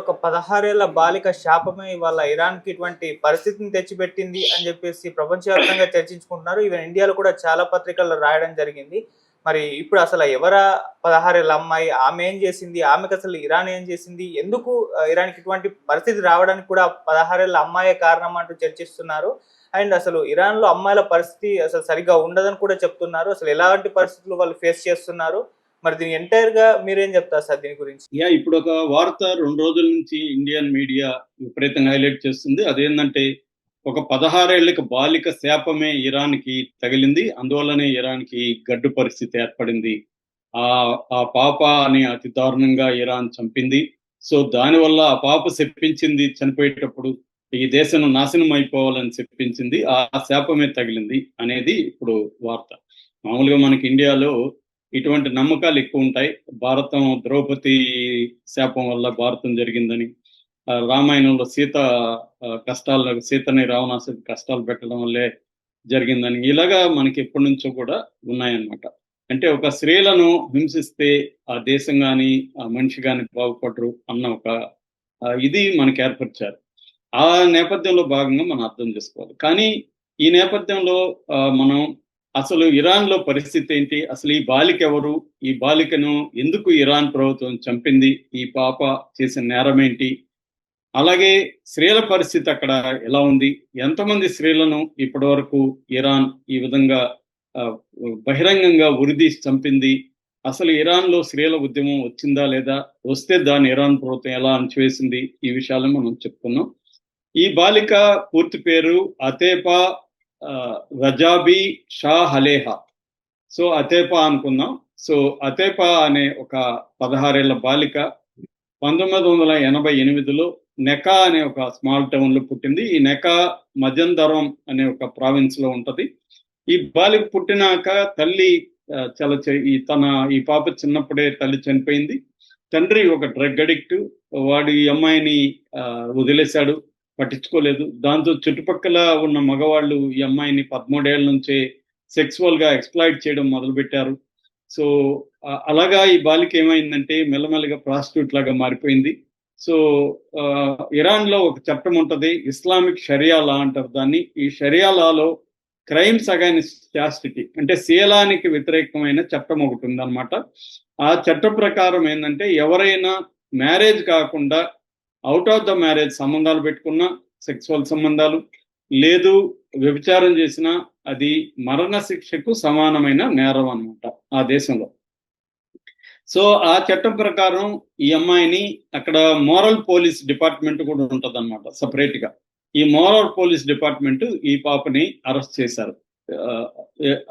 ఒక పదహారేళ్ళ బాలిక శాపమే ఇవాళ ఇరాన్కి ఇటువంటి పరిస్థితిని తెచ్చిపెట్టింది అని చెప్పేసి ప్రపంచవ్యాప్తంగా చర్చించుకుంటున్నారు. ఈవెన్ ఇండియాలో కూడా చాలా పత్రికల్లో రాయడం జరిగింది. మరి ఇప్పుడు అసలు ఎవరా పదహారేళ్ళ అమ్మాయి? ఆమె ఏం చేసింది? ఆమెకు అసలు ఇరాన్ ఏం చేసింది? ఎందుకు ఇరాన్కి ఇటువంటి పరిస్థితి రావడానికి కూడా పదహారేళ్ళ అమ్మాయే కారణం అంటూ చర్చిస్తున్నారు. అండ్ అసలు ఇరాన్లో అమ్మాయిల పరిస్థితి అసలు సరిగ్గా ఉండదని కూడా చెప్తున్నారు. అసలు ఎలాంటి పరిస్థితులు వాళ్ళు ఫేస్ చేస్తున్నారు? మరి దీని ఎంటైర్గా మీరేం చెప్తారు సార్ దీని గురించి? యా ఇప్పుడు ఒక వార్త రెండు రోజుల నుంచి ఇండియన్ మీడియా విపరీతంగా హైలైట్ చేస్తుంది. అదేంటంటే ఒక పదహారేళ్ళకు బాలిక శాపమే ఇరాన్కి తగిలింది. అందువల్లనే ఇరాన్కి గడ్డు పరిస్థితి ఏర్పడింది. ఆ ఆ పాప అని అతి దారుణంగా ఇరాన్ చంపింది. సో దానివల్ల ఆ పాప చెప్పించింది చనిపోయేటప్పుడు ఈ దేశం నాశనం అయిపోవాలని చెప్పించింది ఆ శాపమే తగిలింది అనేది ఇప్పుడు వార్త. మామూలుగా మనకి ఇండియాలో ఇటువంటి నమ్మకాలు ఎక్కువ ఉంటాయి. భారతం ద్రౌపది శాపం వల్ల భారతం జరిగిందని ఆ, రామాయణంలో సీత కష్టాలు సీతని రావణాసుడి కష్టాలు పెట్టడం వల్లే జరిగిందని ఇలాగా మనకి ఎప్పటి నుంచో కూడా ఉన్నాయన్నమాట. అంటే ఒక స్త్రీలను హింసిస్తే ఆ దేశం కానీ ఆ మనిషి కానీ బాగుపడరు అన్న ఒక ఇది మనకి ఏర్పరిచారు. ఆ నేపథ్యంలో భాగంగా మనం అర్థం చేసుకోవాలి. కానీ ఈ నేపథ్యంలో ఆ, మనం అసలు ఇరాన్లో పరిస్థితి ఏంటి? అసలు ఈ బాలిక ఎవరు ఈ బాలికను ఎందుకు ఇరాన్ ప్రభుత్వం చంపింది? ఈ పాప చేసిన నేరం ఏంటి? అలాగే స్త్రీల పరిస్థితి అక్కడ ఎలా ఉంది? ఎంతమంది స్త్రీలను ఇప్పటి వరకు ఇరాన్ ఈ విధంగా బహిరంగంగా ఉరిదీసి చంపింది? అసలు ఇరాన్లో స్త్రీల ఉద్యమం వచ్చిందా లేదా? వస్తే దాన్ని ఇరాన్ ప్రభుత్వం ఎలా అణచివేసింది? ఈ విషయాలను మనం చెప్పుకున్నాం. ఈ బాలిక పూర్తి పేరు అతేపా రజాబీ షా హలేహా. సో అతేపా అనుకుందాం. సో అతేపా అనే ఒక పదహారేళ్ళ బాలిక పంతొమ్మిది వందల ఎనభై ఎనిమిదిలో నెకా అనే ఒక స్మాల్ టౌన్లో పుట్టింది. ఈ నెకా మజందరం అనే ఒక ప్రావిన్స్లో ఉంటది. ఈ బాలిక పుట్టినాక తల్లి చాలా ఈ తన ఈ పాప చిన్నప్పుడే తల్లి చనిపోయింది. తండ్రి ఒక డ్రగ్ అడిక్ట్. వాడు ఈ అమ్మాయిని వదిలేశాడు. పట్టించుకోలేదు. దాంతో చుట్టుపక్కల ఉన్న మగవాళ్ళు ఈ అమ్మాయిని పదమూడేళ్ళ నుంచే సెక్సువల్గా ఎక్స్ప్లాయిట్ చేయడం మొదలుపెట్టారు. సో అలాగా ఈ బాలిక ఏమైందంటే మెల్లమెల్లగా ప్రాస్టిట్యూట్ లాగా మారిపోయింది. సో ఇరాన్లో ఒక చట్టం ఉంటుంది ఇస్లామిక్ షరియా లా అంటారు దాన్ని. ఈ షరియా లాలో క్రైమ్స్ అగైన్స్ చాస్టిటీ అంటే శీలానికి వ్యతిరేకమైన చట్టం ఒకటి ఉందన్నమాట. ఆ చట్ట ప్రకారం ఏంటంటే ఎవరైనా మ్యారేజ్ కాకుండా అవుట్ ఆఫ్ ద మ్యారేజ్ సంబంధాలు పెట్టుకున్న సెక్సువల్ సంబంధాలు లేదు వ్యభిచారం చేసిన అది మరణ శిక్షకు సమానమైన నేరం అన్నమాట ఆ దేశంలో. సో ఆ చట్టం ప్రకారం ఈ అమ్మాయిని అక్కడ మోరల్ పోలీస్ డిపార్ట్మెంట్ కూడా ఉంటుంది అనమాట సపరేట్గా ఈ మోరల్ పోలీస్ డిపార్ట్మెంట్ ఈ పాపని అరెస్ట్ చేశారు.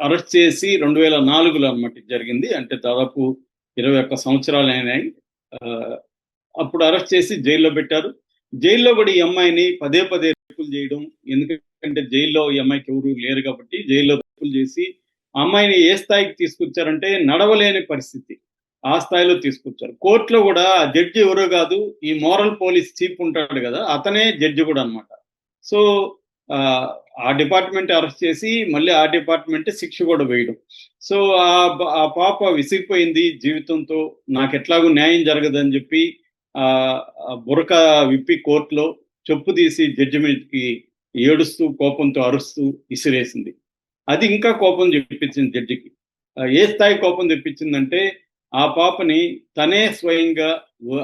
అరెస్ట్ చేసి రెండు వేల నాలుగులో అనమాట జరిగింది. అంటే దాదాపు ఇరవై ఒక్క సంవత్సరాలు అయినాయి ఆ, అప్పుడు అరెస్ట్ చేసి జైల్లో పెట్టారు. జైల్లో కూడా ఈ అమ్మాయిని పదే పదే రేపులు చేయడం ఎందుకంటే జైల్లో ఈ అమ్మాయికి ఎవరు లేరు కాబట్టి జైల్లో రేపులు చేసి అమ్మాయిని ఏ స్థాయికి తీసుకొచ్చారంటే నడవలేని పరిస్థితి. ఆ స్థాయిలో తీసుకొచ్చారు. కోర్టులో కూడా జడ్జి ఎవరో కాదు ఈ మోరల్ పోలీస్ చీఫ్ ఉంటాడు కదా అతనే జడ్జి కూడా అన్నమాట. సో ఆ, డిపార్ట్మెంట్ అరెస్ట్ చేసి మళ్ళీ ఆ డిపార్ట్మెంట్ శిక్ష కూడా వేయడం. సో ఆ ఆ పాప విసిగిపోయింది జీవితంతో నాకు ఎట్లాగూ న్యాయం జరగదని చెప్పి బురక విప్పి కోర్టులో చెప్పు తీసి జడ్జి మీదకి ఏడుస్తూ కోపంతో అరుస్తూ ఇసిరేసింది. అది ఇంకా కోపం తెప్పించింది జడ్జికి. ఏ స్థాయి కోపం తెప్పించిందంటే ఆ పాపని తనే స్వయంగా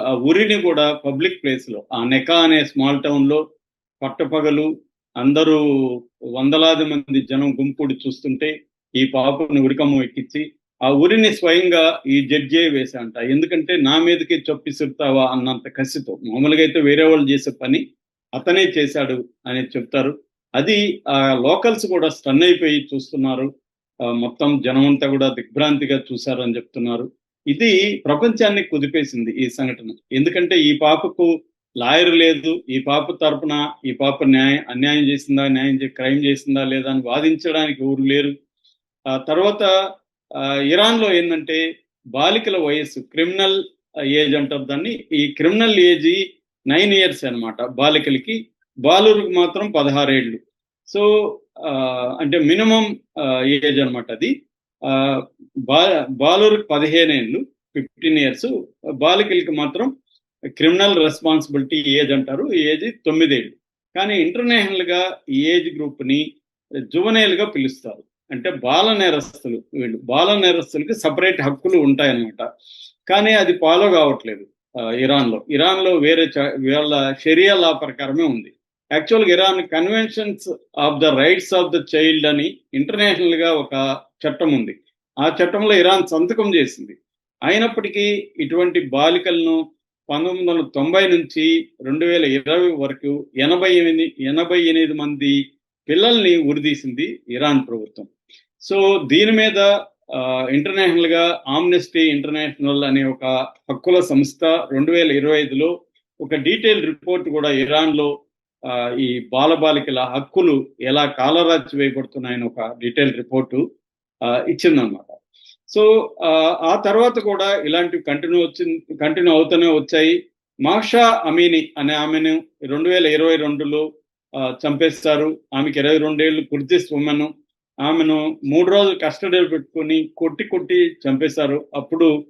ఆ ఉరిని కూడా పబ్లిక్ ప్లేస్లో ఆ నెకా అనే స్మాల్ టౌన్లో పట్టపగలు అందరూ వందలాది మంది జనం గుంపుడు చూస్తుంటే ఈ పాపను ఉరికమ్మ ఎక్కించి ఆ ఉరిని స్వయంగా ఈ జడ్జే వేశాంట. ఎందుకంటే నా మీదకి చొప్పిసురుతావా అన్నంత కసితో. మామూలుగా అయితే వేరే వాళ్ళు చేసే పని అతనే చేశాడు అని చెప్తారు. అది ఆ లోకల్స్ కూడా స్టన్ అయిపోయి చూస్తున్నారు. మొత్తం జనం అంతా కూడా దిగ్భ్రాంతిగా చూశారని చెప్తున్నారు. ఇది ప్రపంచాన్ని కుదిపేసింది ఈ సంఘటన. ఎందుకంటే ఈ పాపకు లాయర్ లేదు. ఈ పాప తరపున ఈ పాప న్యాయం అన్యాయం చేసిందా న్యాయం క్రైమ్ చేసిందా లేదా అని వాదించడానికి ఎవరు లేరు. ఆ తర్వాత ఇరాన్లో ఇరాన్లో ఏంటంటే బాలికల వయస్సు క్రిమినల్ ఏజ్ అంటారు దాన్ని. ఈ క్రిమినల్ ఏజ్ నైన్ ఇయర్స్ అన్నమాట బాలికలకి. బాలురికి మాత్రం పదహారేళ్ళు సో ఆ, అంటే మినిమం ఏజ్ అన్నమాట అది. ఆ, బా బాలురికి పదిహేను ఏళ్ళు ఫిఫ్టీన్ ఇయర్స్ బాలికలకి మాత్రం క్రిమినల్ రెస్పాన్సిబిలిటీ ఏజ్ అంటారు. ఈ ఏజ్ తొమ్మిదేళ్ళు కానీ ఇంటర్నేషనల్గా ఈ ఏజ్ గ్రూప్ని పిలుస్తారు. అంటే బాల నేరస్తులు వీళ్ళు. బాల నేరస్తులకి సపరేట్ హక్కులు ఉంటాయన్నమాట. కానీ అది ఫాలో కావట్లేదు ఇరాన్లో. ఇరాన్లో వేరే చ- వీళ్ళ షరియా లా ప్రకారమే ఉంది. యాక్చువల్గా Iran conventions of the rights of the child అని ఇంటర్నేషనల్గా ఒక చట్టం ఉంది. ఆ చట్టంలో ఇరాన్ సంతకం చేసింది. అయినప్పటికీ ఇటువంటి బాలికలను పంతొమ్మిది వందల తొంభై నుంచి రెండు వేల ఇరవై వరకు ఎనభై ఎనిమిది ఎనభై ఎనిమిది మంది పిల్లల్ని ఉరిదీసింది ఇరాన్ ప్రభుత్వం. సో దీని మీద ఇంటర్నేషనల్గా ఆమ్నెస్టీ ఇంటర్నేషనల్ అనే ఒక హక్కుల సంస్థ రెండు వేల ఇరవై ఐదులో ఒక డీటెయిల్ రిపోర్ట్ కూడా ఇరాన్లో ఈ బాలబాలికల హక్కులు ఎలా కాలరాచి వేయబడుతున్నాయని ఒక డీటెయిల్ రిపోర్టు ఇచ్చిందనమాట సో ఆ, తర్వాత కూడా ఇలాంటివి కంటిన్యూ వచ్చింది కంటిన్యూ అవుతూనే వచ్చాయి. మాషా అమీని అనే ఆమెను రెండు వేల ఇరవై రెండులో చంపేస్తారు. ఆమెకి ఇరవై రెండేళ్ళు కుర్దిస్ ఉమెన్. ఆమెను మూడు రోజులు కస్టడీలో పెట్టుకొని కొట్టి కొట్టి చంపేశారు. అప్పుడు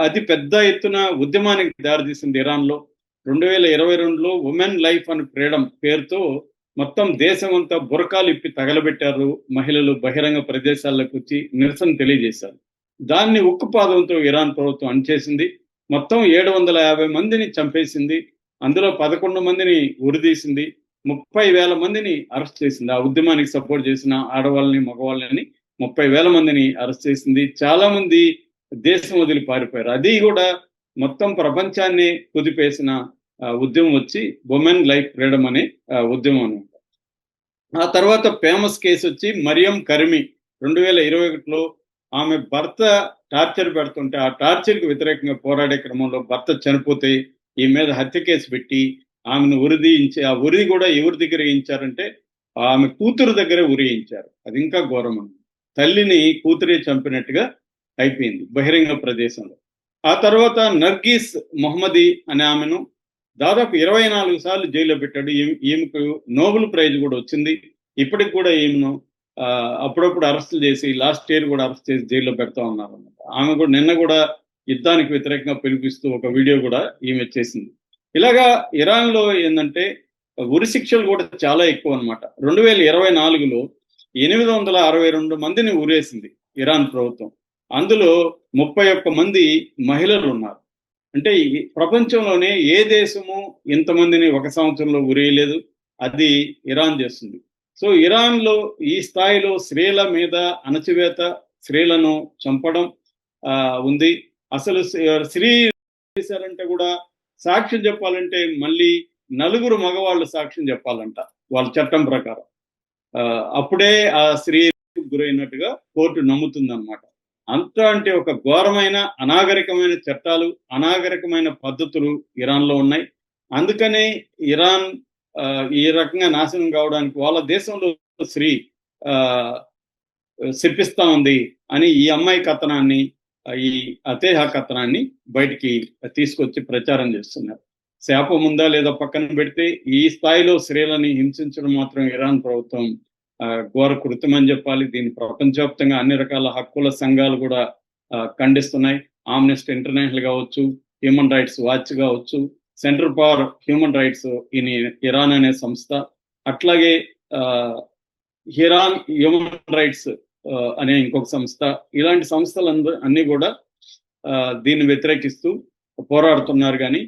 అతి పెద్ద ఎత్తున ఉద్యమానికి దారితీసింది ఇరాన్లో. రెండు వేల ఇరవై రెండులో ఉమెన్ లైఫ్ అండ్ ఫ్రీడమ్ పేరుతో మొత్తం దేశం అంతా బురకాలు ఇప్పి తగలబెట్టారు మహిళలు బహిరంగ ప్రదేశాలకు వచ్చి నిరసన తెలియజేశారు. దాన్ని ఉక్కుపాదంతో ఇరాన్ ప్రభుత్వం అణచేసింది. మొత్తం ఏడు వందల యాభై మందిని చంపేసింది. అందులో పదకొండు మందిని ఉరిదీసింది ముప్పై వేల మందిని అరెస్ట్ చేసింది. ఆ ఉద్యమానికి సపోర్ట్ చేసిన ఆడవాళ్ళని మగవాళ్ళని ముప్పై వేల మందిని అరెస్ట్ చేసింది. చాలా మంది దేశం వదిలి పారిపోయారు. అది కూడా మొత్తం ప్రపంచాన్ని కుదిపేసిన ఉద్యమం వచ్చి ఉమెన్ లైఫ్ ఫ్రీడమ్ అనే ఉద్యమం అనమాట. ఆ తర్వాత ఫేమస్ కేసు వచ్చి మరియం కరిమి. రెండు వేల ఇరవై ఒకటిలో ఆమె భర్త టార్చర్ పెడుతుంటే ఆ టార్చర్కి వ్యతిరేకంగా పోరాడే క్రమంలో భర్త చనిపోతే ఈ మీద హత్య కేసు పెట్టి ఆమెను ఉరిదీయించి ఆ ఉరి కూడా ఎవరి దగ్గర వేయించారంటే ఆమె కూతురు దగ్గరే ఉరియించారు అది ఇంకా ఘోరం తల్లిని కూతురే చంపినట్టుగా అయిపోయింది బహిరంగ ప్రదేశంలో. ఆ తర్వాత నర్గీస్ మొహమ్మదీ అనే ఆమెను దాదాపు ఇరవై నాలుగు సార్లు జైల్లో పెట్టాడు. ఈమెకు నోబెల్ ప్రైజ్ కూడా వచ్చింది. ఇప్పటికి కూడా ఈమెను ఆ, అప్పుడప్పుడు అరెస్ట్ చేసి లాస్ట్ ఇయర్ కూడా అరెస్ట్ చేసి జైల్లో పెడతా ఉన్నారు అన్నమాట ఆమె కూడా నిన్న కూడా యుద్ధానికి వ్యతిరేకంగా పిలిపిస్తూ ఒక వీడియో కూడా ఈమె చేసింది. ఇలాగా ఇరాన్లో ఏంటంటే ఉరి శిక్షలు కూడా చాలా ఎక్కువ అన్నమాట. రెండు వేల ఇరవై నాలుగులో ఎనిమిది వందల అరవై రెండు మందిని ఉరేసింది ఇరాన్ ప్రభుత్వం. అందులో ముప్పై ఒక్క మంది మహిళలు ఉన్నారు. అంటే ప్రపంచంలోనే ఏ దేశము ఇంతమందిని ఒక సంవత్సరంలో ఉరేయలేదు అది ఇరాన్ చేస్తుంది. సో ఇరాన్లో ఈ స్థాయిలో స్త్రీల మీద అణచివేత స్త్రీలను చంపడం ఉంది. అసలు స్త్రీ చేశారంటే కూడా సాక్ష్యం చెప్పాలంటే మళ్ళీ నలుగురు మగవాళ్ళు సాక్ష్యం చెప్పాలంట వాళ్ళ చట్టం ప్రకారం. ఆ, అప్పుడే ఆ స్త్రీ గురైనట్టుగా కోర్టు నమ్ముతుంది అనమాట అంత అంటే ఒక ఘోరమైన అనాగరికమైన చట్టాలు అనాగరికమైన పద్ధతులు ఇరాన్లో ఉన్నాయి. అందుకనే ఇరాన్ ఆ, ఈ రకంగా నాశనం కావడానికి వాళ్ళ దేశంలో స్త్రీ ఆ, ఉంది అని ఈ అమ్మాయి కథనాన్ని ఈ అతేహ కథనాన్ని బయటికి తీసుకొచ్చి ప్రచారం చేస్తున్నారు. శాపం ఉందా లేదా పక్కన పెడితే ఈ స్థాయిలో స్త్రీలని హింసించడం మాత్రం ఇరాన్ ప్రభుత్వం ఘోర కృత్యం అని చెప్పాలి. దీన్ని ప్రపంచవ్యాప్తంగా అన్ని రకాల హక్కుల సంఘాలు కూడా ఖండిస్తున్నాయి. ఆమ్నెస్ట్ ఇంటర్నేషనల్ కావచ్చు హ్యూమన్ రైట్స్ వాచ్ కావచ్చు center for human rights in Iran అనే సంస్థ. అట్లాగే ఆ, ఇరాన్ హ్యూమన్ రైట్స్ అనే ఇంకొక సంస్థ. ఇలాంటి సంస్థలందరూ అన్ని కూడా ఆ, దీన్ని వ్యతిరేకిస్తూ పోరాడుతున్నారు కానీ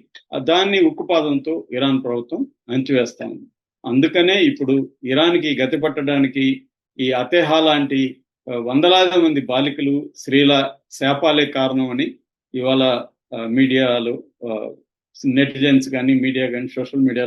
దాన్ని ఉక్కుపాదంతో ఇరాన్ ప్రభుత్వం అణచివేస్తా. ఉంది అందుకనే ఇప్పుడు ఇరాన్కి గతి పట్టడానికి ఈ అతేహా లాంటి వందలాది మంది బాలికలు స్త్రీల శాపాలే కారణం అని ఇవాళ మీడియాలో నెటిజన్స్ కానీ మీడియా కానీ సోషల్ మీడియా